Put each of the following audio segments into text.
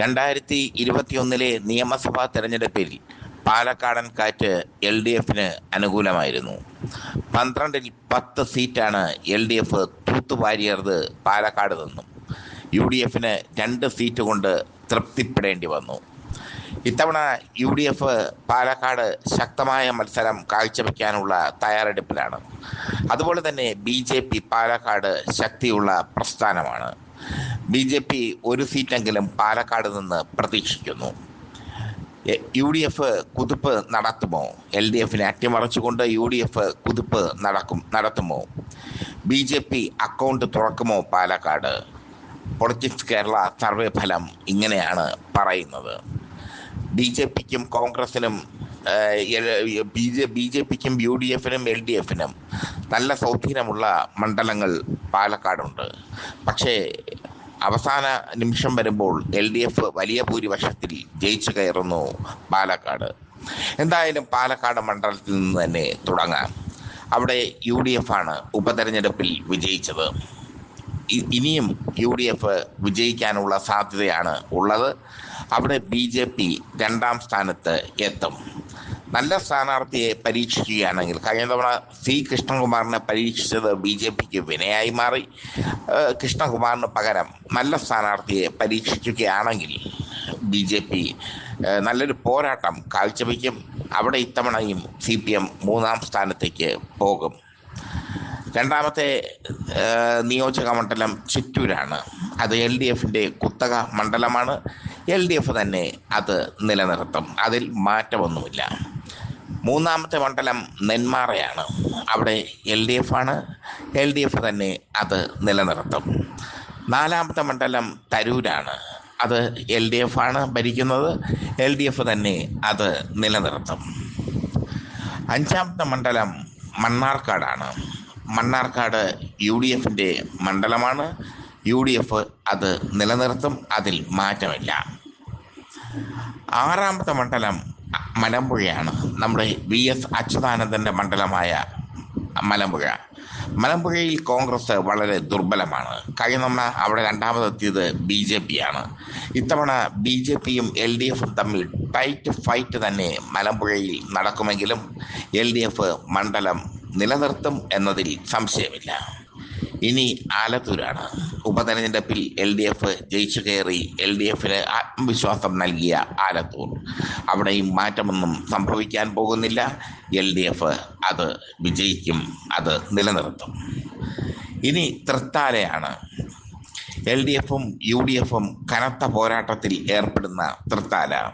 രണ്ടായിരത്തി ഇരുപത്തിയൊന്നിലെ നിയമസഭാ തെരഞ്ഞെടുപ്പിൽ പാലക്കാടൻ കാറ്റ് എൽ ഡി എഫിന് അനുകൂലമായിരുന്നു. പന്ത്രണ്ടിൽ പത്ത് സീറ്റാണ് എൽ ഡി എഫ് തൂത്തുവാരിയത് പാലക്കാട് നിന്നും. യു ഡി എഫിന് രണ്ട് സീറ്റ് കൊണ്ട് തൃപ്തിപ്പെടേണ്ടി വന്നു. ഇത്തവണ യു ഡി എഫ് പാലക്കാട് ശക്തമായ മത്സരം കാഴ്ചവെക്കാനുള്ള തയ്യാറെടുപ്പിലാണ്. അതുപോലെ തന്നെ ബി ജെ പി പാലക്കാട് ശക്തിയുള്ള പ്രസ്ഥാനമാണ്. ബി ജെ പി ഒരു സീറ്റെങ്കിലും പാലക്കാട് നിന്ന് പ്രതീക്ഷിക്കുന്നു. യു ഡി എഫ് കുതിപ്പ് നടത്തുമോ? എൽ ഡി എഫിനെ അട്ടിമറിച്ചുകൊണ്ട് യു ഡി എഫ് കുതിപ്പ് നടക്കും നടത്തുമോ? ബി ജെ പി അക്കൗണ്ട് തുറക്കുമോ പാലക്കാട്? പൊളിറ്റിക്സ് കേരള സർവേ ഫലം ഇങ്ങനെയാണ് പറയുന്നത്. ബി ജെ പിക്കും കോൺഗ്രസിനും ബി ജെ ബി ജെ പിക്കും യു ഡി എഫിനും എൽ ഡി എഫിനും നല്ല സ്വാധീനമുള്ള മണ്ഡലങ്ങൾ പാലക്കാടുണ്ട്. പക്ഷേ അവസാന നിമിഷം വരുമ്പോൾ എൽ ഡി എഫ് വലിയ ഭൂരിപക്ഷത്തിൽ ജയിച്ചു കയറുന്നു പാലക്കാട്. എന്തായാലും പാലക്കാട് മണ്ഡലത്തിൽ നിന്ന് തന്നെ തുടങ്ങാം. അവിടെ യു ഡി എഫ് ആണ് ഉപതെരഞ്ഞെടുപ്പിൽ വിജയിച്ചത്. ഇനിയും യു ഡി എഫ് വിജയിക്കാനുള്ള സാധ്യതയാണ് ഉള്ളത്. അവിടെ ബി ജെ പി രണ്ടാം സ്ഥാനത്ത് എത്തും. നല്ല സ്ഥാനാർത്ഥിയെ പരീക്ഷിക്കുകയാണെങ്കിൽ കഴിഞ്ഞ തവണ സി കൃഷ്ണകുമാറിനെ പരീക്ഷിച്ചത് ബി ജെ പിക്ക് വിനയായി മാറി. കൃഷ്ണകുമാറിന് പകരം നല്ല സ്ഥാനാർത്ഥിയെ പരീക്ഷിക്കുകയാണെങ്കിൽ ബി ജെ പി നല്ലൊരു പോരാട്ടം കാഴ്ചവെക്കും. അവിടെ ഇത്തവണയും സി പി എം മൂന്നാം സ്ഥാനത്തേക്ക് പോകും. രണ്ടാമത്തെ നിയോജക മണ്ഡലം ചിറ്റൂരാണ്. അത് എൽ ഡി എഫിന്റെ കുത്തക മണ്ഡലമാണ്. എൽ ഡി എഫ് തന്നെ അത് നിലനിർത്തും. അതിൽ മാറ്റമൊന്നുമില്ല. മൂന്നാമത്തെ മണ്ഡലം നെന്മാറയാണ്. അവിടെ എൽ ഡി എഫ് ആണ്. എൽ ഡി എഫ് തന്നെ അത് നിലനിർത്തും. നാലാമത്തെ മണ്ഡലം തരൂരാണ്. അത് എൽ ഡി എഫ് ആണ് ഭരിക്കുന്നത്. എൽ ഡി എഫ് തന്നെ അത് നിലനിർത്തും. അഞ്ചാമത്തെ മണ്ഡലം മണ്ണാർക്കാടാണ്. മണ്ണാർക്കാട് യു ഡി എഫിന്റെ മണ്ഡലമാണ്. യു ഡി എഫ് അത് നിലനിർത്തും. അതിൽ മാറ്റമില്ല. ആറാമത്തെ മണ്ഡലം മലമ്പുഴയാണ്. നമ്മുടെ വി എസ് അച്യുതാനന്ദന്റെ മണ്ഡലമായ മലമ്പുഴ. മലമ്പുഴയിൽ കോൺഗ്രസ് വളരെ ദുർബലമാണ്. കഴിഞ്ഞ തവണ അവിടെ രണ്ടാമതെത്തിയത് ബി ജെ പി ആണ് ഇത്തവണ ബി ജെ പിയും എൽ ഡി എഫും തമ്മിൽ ടൈറ്റ് ഫൈറ്റ് തന്നെ മലമ്പുഴയിൽ നടക്കുമെങ്കിലും എൽ ഡി എഫ് മണ്ഡലം നിലനിർത്തും എന്നതിൽ സംശയമില്ല. ഇനി ആലത്തൂരാണ്. ഉപതെരഞ്ഞെടുപ്പിൽ എൽ ഡി എഫ് ജയിച്ചു കയറി എൽ ഡി എഫിന് ആത്മവിശ്വാസം നൽകിയ ആലത്തൂർ. അവിടെയും മാറ്റമൊന്നും സംഭവിക്കാൻ പോകുന്നില്ല. എൽ ഡി എഫ് അത് വിജയിക്കും അത് നിലനിർത്തും. ഇനി തൃത്താലയാണ്. എൽ ഡി എഫും യു ഡി എഫും കനത്ത പോരാട്ടത്തിൽ ഏർപ്പെടുന്ന തൃത്താല.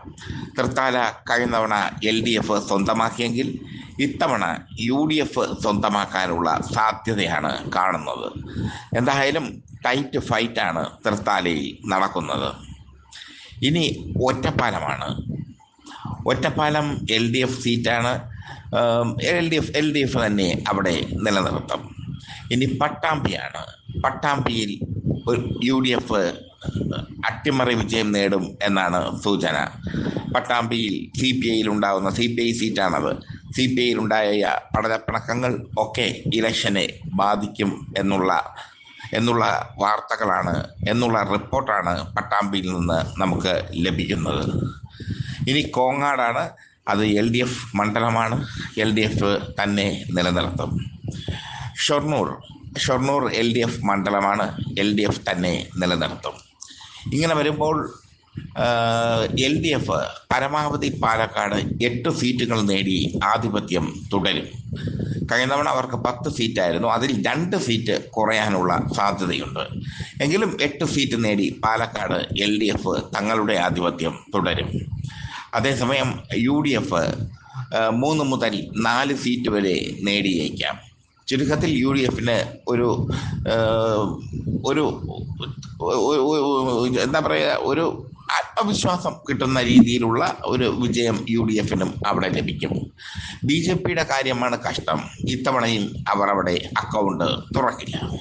തൃത്താല കഴിഞ്ഞ തവണ എൽ ഡി എഫ് സ്വന്തമാക്കിയെങ്കിൽ ഇത്തവണ യു ഡി എഫ് സ്വന്തമാക്കാനുള്ള സാധ്യതയാണ് കാണുന്നത്. എന്തായാലും ടൈറ്റ് ഫൈറ്റാണ് തൃത്താലയിൽ നടക്കുന്നത്. ഇനി ഒറ്റപ്പാലമാണ്. ഒറ്റപ്പാലം എൽ ഡി എഫ് സീറ്റാണ്. L D F L D F തന്നെ അവിടെ നിലനിർത്തും. ഇനി പട്ടാമ്പിയാണ്. പട്ടാമ്പിയിൽ യു ഡി എഫ് അട്ടിമറി വിജയം നേടും എന്നാണ് സൂചന. പട്ടാമ്പിയിൽ സി പി ഐയിൽ ഉണ്ടാകുന്ന സി പി ഐ സീറ്റാണത്. സി പി ഐയിൽ ഉണ്ടായ പടലപ്പിണക്കങ്ങൾ ഒക്കെ ഇലക്ഷനെ ബാധിക്കും എന്നുള്ള എന്നുള്ള വാർത്തകളാണ് എന്നുള്ള റിപ്പോർട്ടാണ് പട്ടാമ്പിയിൽ നിന്ന് നമുക്ക് ലഭിക്കുന്നത്. ഇനി കോങ്ങാടാണ്. അത് എൽ ഡി എഫ് മണ്ഡലമാണ്. എൽ ഡി എഫ് തന്നെ നിലനിർത്തും. Shoranur Shoranur L D F മണ്ഡലമാണ് എൽ ഡി എഫ് തന്നെ നിലനിർത്തും. ഇങ്ങനെ വരുമ്പോൾ എൽ ഡി എഫ് പരമാവധി പാലക്കാട് എട്ട് സീറ്റുകൾ നേടി ആധിപത്യം തുടരും. കഴിഞ്ഞ തവണ അവർക്ക് പത്ത് സീറ്റായിരുന്നു. അതിൽ രണ്ട് സീറ്റ് കുറയാനുള്ള സാധ്യതയുണ്ട്. എങ്കിലും എട്ട് സീറ്റ് നേടി പാലക്കാട് എൽ ഡി എഫ് തങ്ങളുടെ ആധിപത്യം തുടരും. അതേസമയം യു ഡി എഫ് മൂന്ന് മുതൽ നാല് സീറ്റ് വരെ നേടിയേക്കാം. ചുരുക്കത്തിൽ യു ഡി എഫിന് ഒരു ഒരു എന്താ പറയുക ഒരു ആത്മവിശ്വാസം കിട്ടുന്ന രീതിയിലുള്ള ഒരു വിജയം യു ഡി എഫിനും അവിടെ ലഭിക്കും. ബി ജെ പിയുടെ കാര്യമാണ് കഷ്ടം. ഇത്തവണയും അവർ അവിടെ അക്കൗണ്ട് തുറക്കില്ല.